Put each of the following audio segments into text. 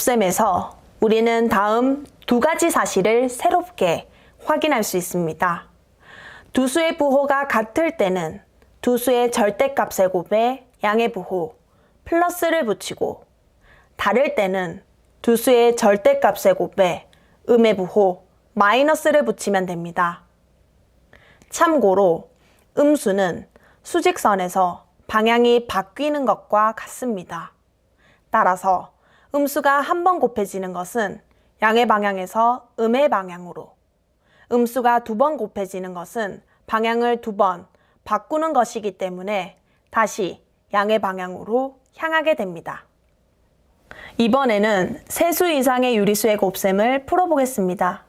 곱셈에서 우리는 다음 두 가지 사실을 새롭게 확인할 수 있습니다. 두 수의 부호가 같을 때는 두 수의 절대값의 곱에 양의 부호 플러스를 붙이고 다를 때는 두 수의 절대값의 곱에 음의 부호 마이너스를 붙이면 됩니다. 참고로 음수는 수직선에서 방향이 바뀌는 것과 같습니다. 따라서 음수가 한 번 곱해지는 것은 양의 방향에서 음의 방향으로, 음수가 두 번 곱해지는 것은 방향을 두 번 바꾸는 것이기 때문에 다시 양의 방향으로 향하게 됩니다. 이번에는 세수 이상의 유리수의 곱셈을 풀어보겠습니다.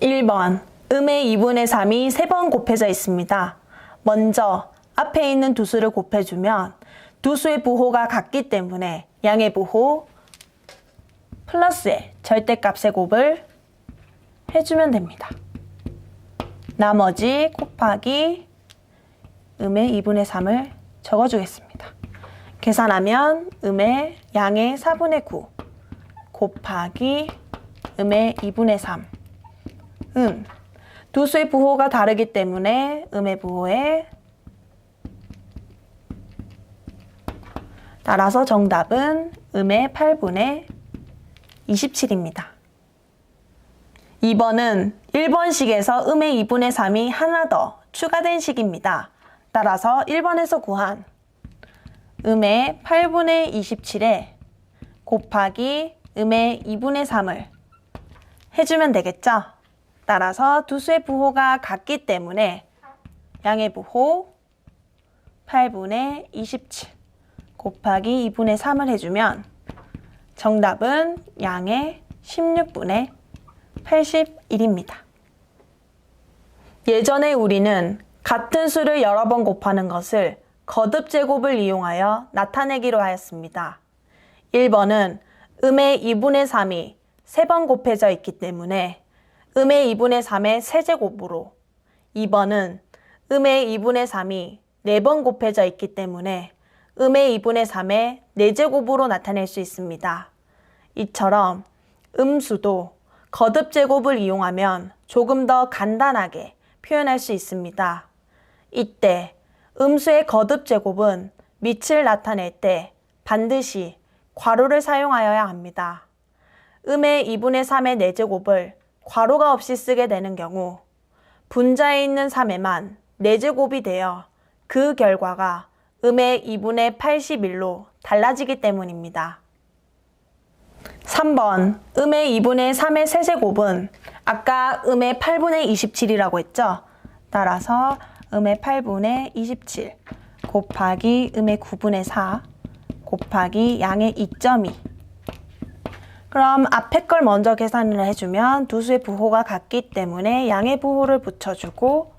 1번, 음의 2분의 3이 3번 곱해져 있습니다. 먼저 앞에 있는 두 수를 곱해주면 두 수의 부호가 같기 때문에 양의 부호 플러스의 절대값의 곱을 해주면 됩니다. 나머지 곱하기 음의 2분의 3을 적어주겠습니다. 계산하면 음의 양의 4분의 9 곱하기 음의 2분의 3 음, 두 수의 부호가 다르기 때문에 음의 부호에 따라서 정답은 음의 8분의 27입니다. 2번은 1번식에서 음의 2분의 3이 하나 더 추가된 식입니다. 따라서 1번에서 구한 음의 8분의 27에 곱하기 음의 2분의 3을 해주면 되겠죠? 따라서 두 수의 부호가 같기 때문에 양의 부호 8분의 27 곱하기 2분의 3을 해주면 정답은 양의 16분의 81입니다. 예전에 우리는 같은 수를 여러 번 곱하는 것을 거듭 제곱을 이용하여 나타내기로 하였습니다. 1번은 음의 2분의 3이 3번 곱해져 있기 때문에 음의 2분의 3의 세제곱으로 2번은 음의 2분의 3이 4번 곱해져 있기 때문에 음의 2분의 3의 4제곱으로 나타낼 수 있습니다. 이처럼 음수도 거듭 제곱을 이용하면 조금 더 간단하게 표현할 수 있습니다. 이때 음수의 거듭 제곱은 밑을 나타낼 때 반드시 괄호를 사용하여야 합니다. 음의 2분의 3의 4제곱을 괄호가 없이 쓰게 되는 경우 분자에 있는 3에만 4제곱이 되어 그 결과가 음의 2분의 81로 달라지기 때문입니다. 3번 음의 2분의 3의 세제곱은 아까 음의 8분의 27이라고 했죠? 따라서 음의 8분의 27 곱하기 음의 9분의 4 곱하기 양의 2.2 그럼 앞에 걸 먼저 계산을 해주면 두 수의 부호가 같기 때문에 양의 부호를 붙여주고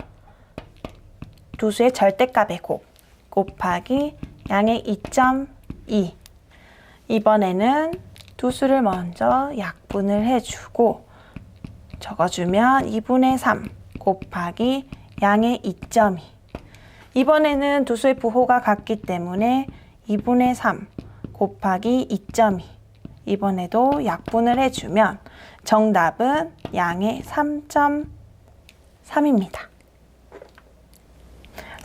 두 수의 절대값의 곱 곱하기 양의 2.2 이번에는 두 수를 먼저 약분을 해주고 적어주면 2분의 3 곱하기 양의 2.2 이번에는 두 수의 부호가 같기 때문에 2분의 3 곱하기 2.2 이번에도 약분을 해주면 정답은 양의 3.3입니다.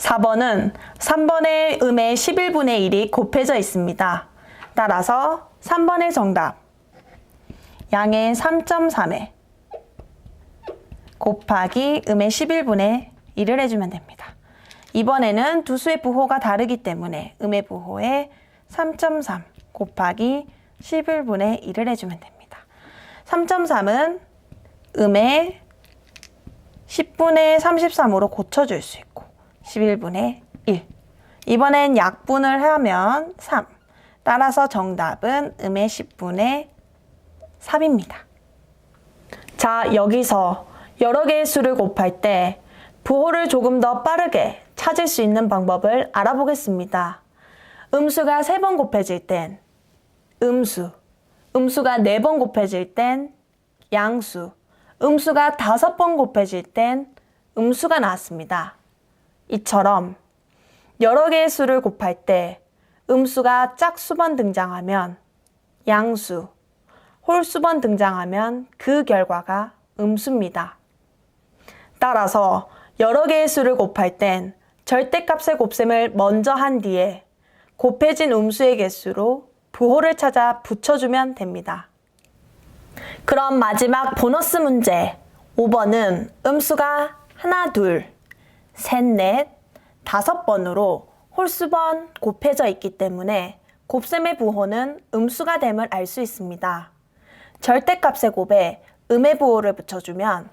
4번은 3번의 음의 11분의 1이 곱해져 있습니다. 따라서 3번의 정답 양의 3.3에 곱하기 음의 11분의 1을 해주면 됩니다. 이번에는 두 수의 부호가 다르기 때문에 음의 부호에 3.3 곱하기 11분의 1을 해주면 됩니다. 3.3은 음의 10분의 33으로 고쳐줄 수 있고 11분의 1 이번엔 약분을 하면 3 따라서 정답은 음의 10분의 3입니다. 자 여기서 여러 개의 수를 곱할 때 부호를 조금 더 빠르게 찾을 수 있는 방법을 알아보겠습니다. 음수가 3번 곱해질 땐 음수, 음수가 4번 곱해질 땐 양수, 음수가 5번 곱해질 땐 음수가 나왔습니다. 이처럼 여러 개의 수를 곱할 때 음수가 짝수번 등장하면 양수 홀수번 등장하면 그 결과가 음수입니다. 따라서 여러 개의 수를 곱할 땐 절대값의 곱셈을 먼저 한 뒤에 곱해진 음수의 개수로 부호를 찾아 붙여주면 됩니다. 그럼 마지막 보너스 문제 5번은 음수가 하나, 둘, 셋, 넷, 다섯 번으로 홀수번 곱해져 있기 때문에 곱셈의 부호는 음수가 됨을 알 수 있습니다. 절대값의 곱에 음의 부호를 붙여주면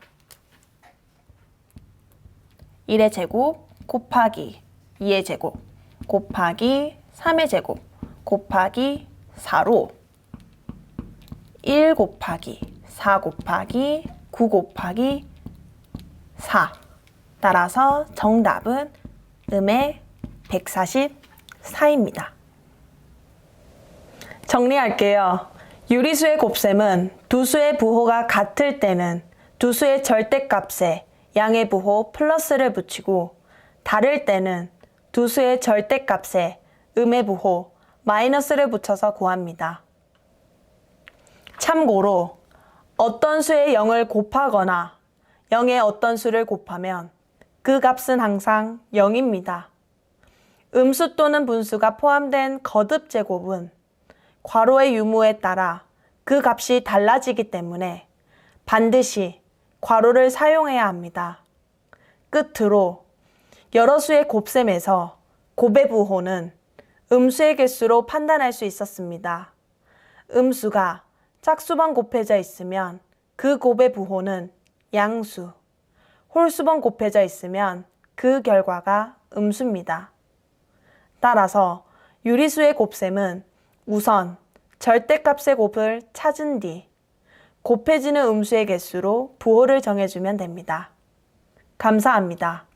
1의 제곱 곱하기 2의 제곱 곱하기 3의 제곱 곱하기 4로 1 곱하기 4 곱하기 9 곱하기 4 따라서 정답은 음의 144입니다. 정리할게요. 유리수의 곱셈은 두 수의 부호가 같을 때는 두 수의 절대값에 양의 부호 플러스를 붙이고 다를 때는 두 수의 절대값에 음의 부호 마이너스를 붙여서 구합니다. 참고로 어떤 수의 0을 곱하거나 0의 어떤 수를 곱하면 그 값은 항상 0입니다. 음수 또는 분수가 포함된 거듭 제곱은 괄호의 유무에 따라 그 값이 달라지기 때문에 반드시 괄호를 사용해야 합니다. 끝으로 여러 수의 곱셈에서 곱의 부호는 음수의 개수로 판단할 수 있었습니다. 음수가 짝수번 곱해져 있으면 그 곱의 부호는 양수, 홀수번 곱해져 있으면 그 결과가 음수입니다. 따라서 유리수의 곱셈은 우선 절대값의 곱을 찾은 뒤 곱해지는 음수의 개수로 부호를 정해주면 됩니다. 감사합니다.